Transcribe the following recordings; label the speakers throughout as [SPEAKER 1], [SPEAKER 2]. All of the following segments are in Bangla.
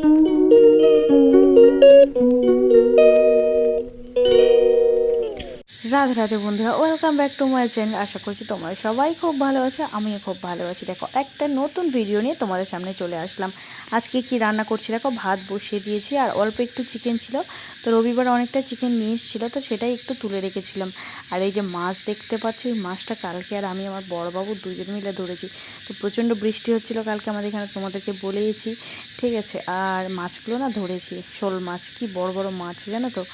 [SPEAKER 1] Thank you. রাধে রাধে বন্ধুরা welcome back to my channel আশা করছি তোমরা সবাই খুব ভালো আছো, আমিও খুব ভালো আছি। দেখো, একটা নতুন ভিডিও নিয়ে তোমাদের সামনে চলে আসলাম। আজকে কি রান্না করছি? দেখো, ভাত বসিয়ে দিয়েছি, আর অল্প একটু চিকেন ছিল। তো রবিবার অনেকটা চিকেন নিয়ে এসেছিল, তো সেটাই একটু তুলে রেখেছিলাম। আর এই যে মাছ দেখতে পাচ্ছ, এই মাছটা কালকে আর আমি আমার বড়বাবু দুজন মিলে ধরেছি। তো প্রচণ্ড বৃষ্টি হচ্ছিল কালকে আমাদের এখানে, তোমাদেরকে বলেইছি, ঠিক আছে? আর মাছগুলো না ধরেছি, শোল মাছ, কি বড় বড় মাছ জানো তো?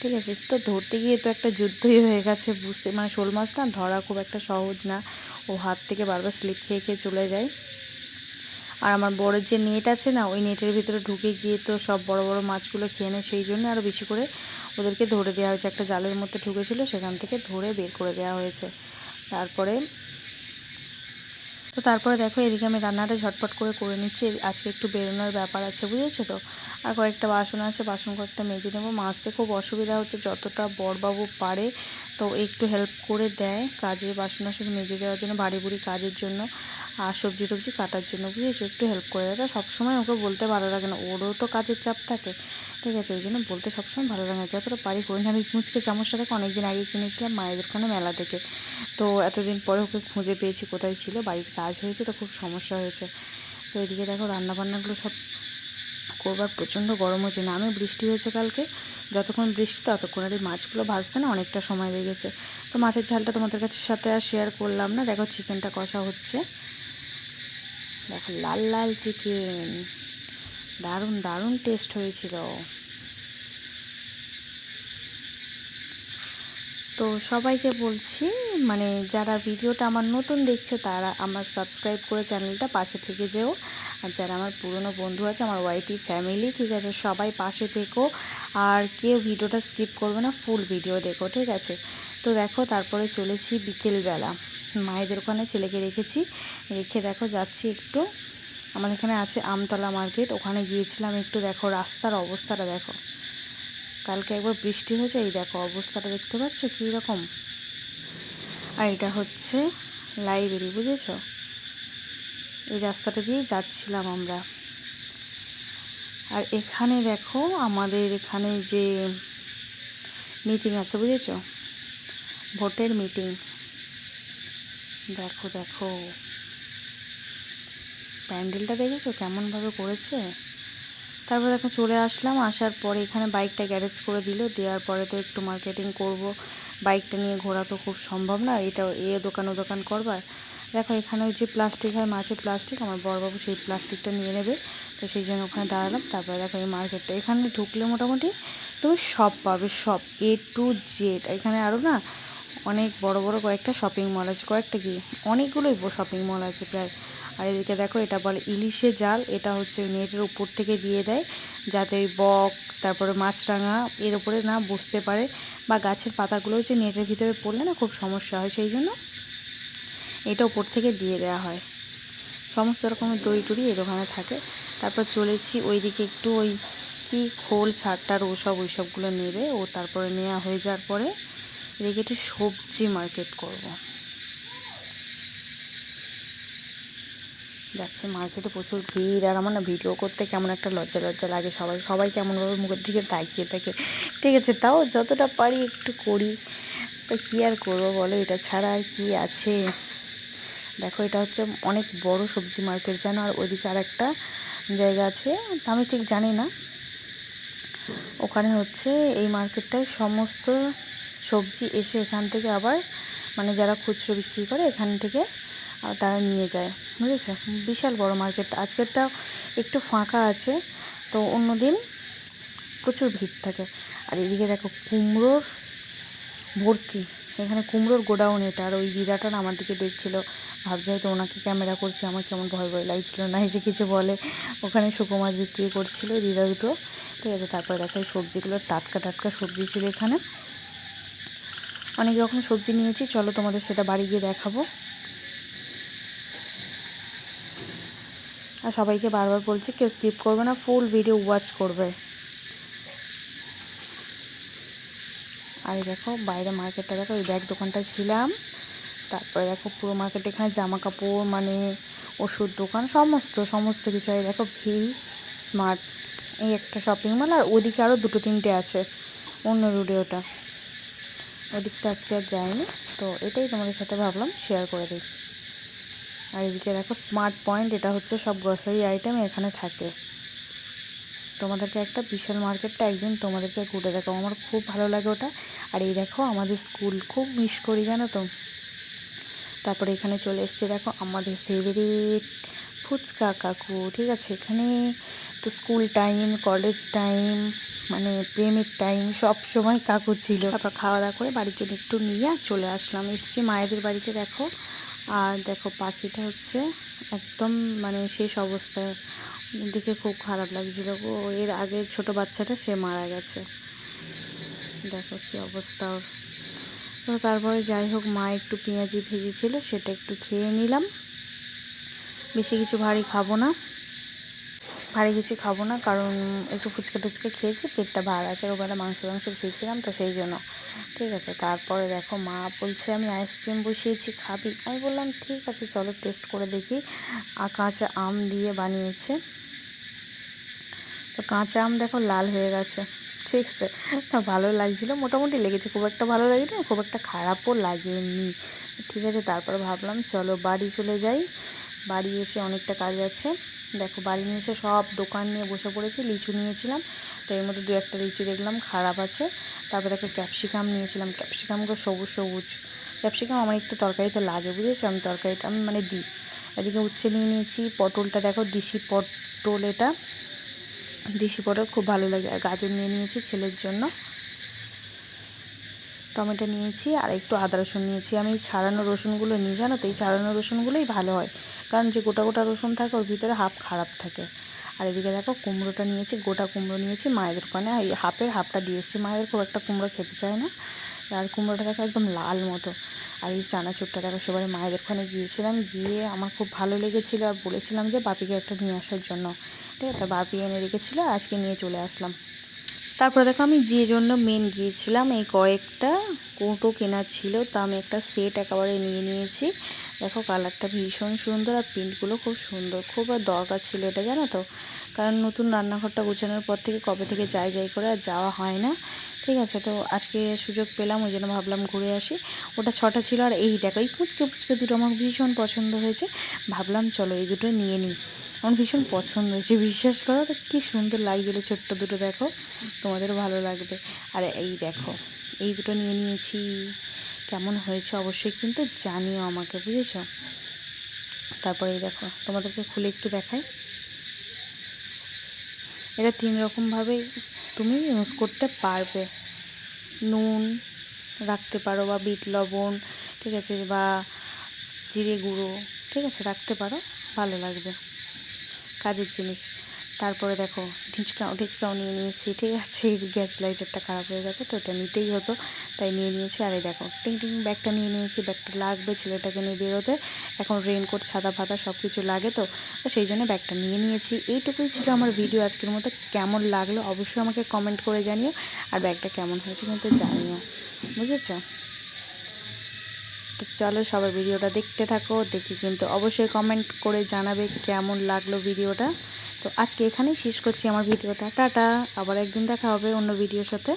[SPEAKER 1] ঠিক আছে, তো ধরতে গিয়ে তো একটা যুদ্ধই হয়ে গেছে বুঝতে মানে শোল মাছ না ধরা খুব একটা সহজ না। ও হাত থেকে বারবার স্লিপ খেয়ে খেয়ে চলে যায়। আর আমার বড়ের যে নেট আছে না, ওই নেটের ভিতরে ঢুকে গিয়ে তো সব বড় বড় মাছগুলো খেয়ে নেয়, সেই জন্য আরও বেশি করে ওদেরকে ধরে দেওয়া হয়েছে। একটা জালের মধ্যে ঢুকেছিল, সেখান থেকে ধরে বের করে দেওয়া হয়েছে। তারপরে, তো তারপরে দেখো এদিকে আমি রান্নাটা ঝটপট করে করে নিচ্ছি। আজকে একটু বেরোনোর ব্যাপার আছে, বুঝেছ তো? আর কয়েকটা বাসন আছে, বাসন কয়েকটা মেজে নেব। মাছতে খুব অসুবিধা হচ্ছে, যতটা বড়বাবু পারে তো একটু হেল্প করে দেয় কাজে বাসন বাসন মেজে দেওয়ার জন্য বাড়ি বুড়ি কাজের জন্য, আর সবজি টবজি কাটার জন্য বুঝেছ একটু হেল্প করে দেয়। সবসময় ওকে বলতে ভালো লাগে না, ওরও তো কাজের চাপ থাকে। ঠিক আছে, ওই জন্য বলতে সবসময় ভালো লাগে না, যতটা পারি করে আমি মুচকে চামচটা থেকে অনেকদিন আগে কিনেছিলাম মায়েদের ওখানে মেলা থেকে। তো এতদিন পরে ওকে খুঁজে পেয়েছি কোথায় ছিল বাড়ির কাজ হয়েছে তো খুব সমস্যা হয়েছে। তো এদিকে দেখো রান্নাবান্নাগুলো সব করবার প্রচণ্ড গরম হচ্ছে না আমি বৃষ্টি হয়েছে কালকে। যতক্ষণ বৃষ্টি ততক্ষণ আর এই মাছগুলো ভাজতে না অনেকটা সময় লেগেছে। তো মাছের ঝালটা তোমাদের কাছে সাথে আর শেয়ার করলাম না। দেখো চিকেনটা কষা হচ্ছে। দেখো লাল লাল চিকেন দারুণ দারুণ টেস্ট হয়েছিল। তো সবাইকে বলছি মানে যারা ভিডিওটা আমার নতুন দেখছ তারা আমার সাবস্ক্রাইব করে চ্যানেলটা পাশে থেকে যেও। আর যারা আমার পুরনো বন্ধু আছে, আমার ওয়াইটি ফ্যামিলি, ঠিক আছে, সবাই পাশে থেকো। আর কেউ ভিডিওটা স্কিপ করবে না, ফুল ভিডিও দেখো, ঠিক আছে? তো দেখো, তারপরে চলেছি বিকেলবেলা। মায়েদের ওখানে ছেলেকে রেখেছি। রেখে দেখো, যাচ্ছি একটু। আমার এখানে আছে আমতলা মার্কেট, ওখানে গিয়েছিলাম একটু, দেখো, রাস্তার অবস্থাটা দেখো। কালকে একবার বৃষ্টি হয়েছে, এই দেখো, অবস্থাটা দেখতে পাচ্ছ? কী রকম আর এটা হচ্ছে লাইব্রেরি বুঝেছ? এই রাস্তাটা দিয়ে যাচ্ছিলাম আমরা। আর এখানে দেখো আমাদের এখানে যে মিটিং আছে, বুঝেছ? ভোটের মিটিং দেখো দেখো। প্যান্ডেলটা দেখেছ কেমনভাবে করেছে? তারপর দেখো চলে আসলাম, আসার পরে এখানে বাইকটা গ্যারেজ করে দিল। দেওয়ার পরে তো একটু মার্কেটিং করব। বাইকটা নিয়ে ঘোরা তো খুব সম্ভব না, এটা এ দোকান ও দোকান করবার। দেখো, এখানে ওই যে প্লাস্টিক হয় মাছের প্লাস্টিক আমার বড়বাবু সেই প্লাস্টিকটা নিয়ে নেবে। তো সেই জন্য ওখানে দাঁড়ালাম। তারপরে দেখো এই মার্কেটটা এখানে ঢুকলে মোটামুটি তুমি সব পাবে, সব এ টু জেড এখানে আরও না অনেক বড় বড় কয়েকটা শপিং মল আছে। কয়েকটা কি? অনেকগুলোই শপিং মল আছে প্রায়। আর এদিকে দেখো, এটা বলে ইলিশে জাল। এটা হচ্ছে নেটের উপর থেকে দিয়ে দেয়। যাতে ওই বক, তারপরে মাছরাঙা, এর উপরে না বসতে পারে। বা গাছের পাতাগুলো হচ্ছে নেটের ভিতরে পড়লে না খুব সমস্যা হয়। সেই জন্য এটা উপর থেকে দিয়ে দেওয়া হয়। সমস্ত রকমের দই টুড়ি এর ওখানে থাকে। তারপর চলেছি ওইদিকে একটু ওই কি খোল, সারটার ওসব ওইসবগুলো নেবে। ও তারপরে নেওয়া হয়ে যাওয়ার পরে এদিকে একটু সবজি মার্কেট করব। যাচ্ছে মার্কেটে প্রচুর ভিড় আর আমার না ভিডিও করতে কেমন একটা লজ্জা লজ্জা লাগে। সবাই সবাই কেমনভাবে মুখের দিকে তাকিয়ে থাকে। ঠিক আছে, তাও যতটা পারি একটু করি। তো কী আর করব বলো? এটা ছাড়া আর কি আছে? দেখো, এটা হচ্ছে অনেক বড় সবজি মার্কেট জানো? আর ওইদিকে আর একটা জায়গা আছে, আমি ঠিক জানি না। ওখানে হচ্ছে এই মার্কেটটায় সমস্ত সবজি এসে এখান থেকে আবার মানে যারা খুচরো বিক্রি করে, এখান থেকে তারা নিয়ে যায়, বুঝেছ? বিশাল বড় মার্কেট আজকেরটা একটু ফাঁকা আছে, তো অন্য দিন প্রচুর ভিড় থাকে। আর এদিকে দেখো, কুমড়োর ভর্তি। এখানে কুমড়োর গোডাউন এটা, আর ওই দিদাটা আমার দিকে দেখছিলো ভাবছে হয়তো ওনাকে ক্যামেরা করছে। আমার কেমন ভয় ভয় লাগছিল না এসে কিছু বলে। ওখানে শুকো মাছ বিক্রি করছিল দিদা দুটো। ঠিক আছে, তারপরে দেখো সবজিগুলো, টাটকা টাটকা সবজি ছিল এখানে। অনেক রকম সবজি নিয়েছি, চলো তোমাদের সেটা বাড়ি গিয়ে দেখাবো। আর সবাইকে বারবার বলছি, কেউ স্কিপ করবে না ফুল ভিডিও ওয়াচ করবে। আর দেখো, বাইরে মার্কেটটা দেখো, ওই ব্যাগ দোকানটায় ছিলাম। তারপরে দেখো পুরো মার্কেট এখানে জামা কাপড় মানে ওষুধ দোকান, সমস্ত সমস্ত কিছু আর দেখো ভি স্মার্ট এই একটা শপিং মল আর ওদিকে আরও দুটো তিনটে আছে, অন্য রুটে ওটা। ওদিকটা আজকে আর যায়নি তো এটাই তোমাদের সাথে ভাবলাম শেয়ার করে দিই। আর এদিকে দেখো স্মার্ট পয়েন্ট এটা হচ্ছে সব গ্রসারি আইটেম এখানে থাকে। তোমাদেরকে একটা বিশাল মার্কেটটা একদিন তোমাদেরকে ঘুরে দেখো আমার খুব ভালো লাগে ওটা। আর এই দেখো আমাদের স্কুল খুব মিস করি জানো তো। তারপরে এখানে চলে এসছে, দেখো আমাদের ফেভারিট ফুচকা কাকু, ঠিক আছে? এখানে তো স্কুল টাইম কলেজ টাইম মানে প্রেমের টাইম সব সময় কাকু ছিল। তারপর খাওয়া দাওয়া করে বাড়ির জন্য একটু নিয়ে চলে আসলাম। এসছি মায়েদের বাড়িতে, দেখো। আর দেখো পাখিটা হচ্ছে একদম মানে শেষ অবস্থায়। দেখে খুব খারাপ লাগছিল ও এর আগের ছোট বাচ্চাটা সে মারা গেছে। দেখো কি অবস্থা ওর। তো তারপরে যাই হোক, মা একটু পেঁয়াজি ভেজেছিল, সেটা একটু খেয়ে নিলাম। বেশি কিছু ভারী খাব না। ভারী কিছু খাব না, কারণ একটু ফুচকা টুচকা খেয়েছি, পেটটা ভার আছে ওবেলা মাংস মাংস খেয়েছিলাম, তো সেই জন্য। ঠিক আছে, তারপরে দেখো, মা বলছে, আমি আইসক্রিম বসিয়েছি, খাবি? আমি বললাম, ঠিক আছে, চলো টেস্ট করে দেখি। আর কাঁচা আম দিয়ে বানিয়েছে। তো কাঁচা আম দেখো, লাল হয়ে গেছে। ঠিক আছে তা ভালো লাগছিল। মোটামুটি লেগেছে, খুব একটা ভালো লাগেনি, খুব একটা খারাপও লাগেনি। ঠিক আছে, তারপর ভাবলাম চলো বাড়ি চলে যাই। বাড়ি এসে অনেকটা কাজ আছে। দেখো, বাড়ি নিয়ে এসে সব দোকান নিয়ে বসে পড়েছি, লিচু নিয়েছিলাম। তো এর মধ্যে দু একটা লিচু দেখলাম, খারাপ আছে। তারপর দেখো ক্যাপসিকাম নিয়েছিলাম। ক্যাপসিকামগুলো সবুজ সবুজ। ক্যাপসিকাম আমার একটু তরকারিতে লাগে, বুঝেছ? আমি তরকারিটা, আমি মানে দিই। এদিকে উচ্ছে নিয়ে নিয়েছি, পটলটা দেখো, দিশি পটল এটা। দেশি পটল খুব ভালো লাগে। আর গাজর নিয়ে নিয়েছি ছেলের জন্য। টমেটো নিয়েছি আর একটু আদা রসুন নিয়েছি। আমি ছাড়ানো রসুনগুলো নিয়ে জানো তো? এই ছাড়ানো রসুনগুলোই ভালো হয়। কারণ যে গোটা গোটা রসুন থাকে, ওর ভিতরে হাফ খারাপ থাকে। আর এদিকে দেখো, কুমড়োটা নিয়েছি, গোটা কুমড়ো নিয়েছি মায়েদের ওখানে এই হাফের হাফটা দিয়ে এসেছি। মায়েদের খুব একটা কুমড়ো খেতে চায় না। আর কুমড়োটা দেখো একদম লাল মতো। আর এই চানাচুরটা দেখো সেবারে মায়েদের ওখানে গিয়েছিলাম। গিয়ে আমার খুব ভালো লেগেছিলো। আর বলেছিলাম যে বাপিকে একটা নিয়ে আসার জন্য। ঠিক আছে বাপি এনে রেখেছিল, আজকে নিয়ে চলে আসলাম। তারপরে দেখো আমি যে জন্য মেন গিয়েছিলাম, এই কয়েকটা কোটো কেনার ছিল, তা আমি একটা সেট একেবারে নিয়ে নিয়েছি। দেখো কালারটা ভীষণ সুন্দর আর প্রিন্টগুলো খুব সুন্দর, খুব আর দরকার ছিল এটা, জানো তো? কারণ নতুন রান্নাঘরটা গোছানোর পর থেকে কবে থেকে যাই যাই করে আর যাওয়া হয় না। ঠিক আছে, তো আজকে সুযোগ পেলাম, ওই জন্য ভাবলাম ঘুরে আসি। ওটা ছটা ছিল, আর এই দেখো, এই ফুচকে ফুচকে দুটো আমার ভীষণ পছন্দ হয়েছে। ভাবলাম চলো এই দুটো নিয়ে নিই। আমার ভীষণ পছন্দ হয়েছে, বিশ্বাস করো তো কী সুন্দর লাগছিল ছোট্ট দুটো, দেখো। তোমাদেরও ভালো লাগবে। আর এই দেখো, এই দুটো নিয়ে নিয়েছি। কেমন হয়েছে অবশ্যই কিন্তু জানিও আমাকে, বুঝেছ? তারপরে এই দেখো, তোমাদেরকে খুলে একটু দেখাই। এটা তিন রকমভাবে তুমি ইউজ করতে পারবে। নুন রাখতে পারো বা বিট লবণ, ঠিক আছে, বা জিরে গুঁড়ো, ঠিক আছে, রাখতে পারো, ভালো লাগবে। কাজের জিনিস। তারপরে দেখো ঢিচকাও ঢিচকাও নিয়ে নিয়েছি, ঠিক আছে? গ্যাস লাইটারটা খারাপ হয়ে গেছে, তো এটা নিতেই হতো, তাই নিয়ে নিয়েছি। আর এই দেখো, টিং টিং, ব্যাগটা নিয়ে নিয়েছি, ব্যাগটা লাগবে ছেলেটাকে নিয়ে বেরোতে। এখন রেনকোট ছাতা ফাতা সব কিছু লাগে তো তো সেই জন্য ব্যাগটা নিয়ে নিয়েছি। এইটুকুই ছিল আমার ভিডিও আজকের মতো। কেমন লাগল অবশ্যই আমাকে কমেন্ট করে জানিও। আর ব্যাগটা কেমন হয়েছে কিন্তু জানিও, বুঝেছ? তো চলো সবার ভিডিওটা দেখতে থাকো, দেখি কিন্তু অবশ্যই কমেন্ট করে জানাবে কেমন লাগল ভিডিওটা তো আজকে এখানেই শেষ করছি আমার ভিডিওটা। টাটা, আবার একদিন দেখা হবে অন্য ভিডিওর সাথে।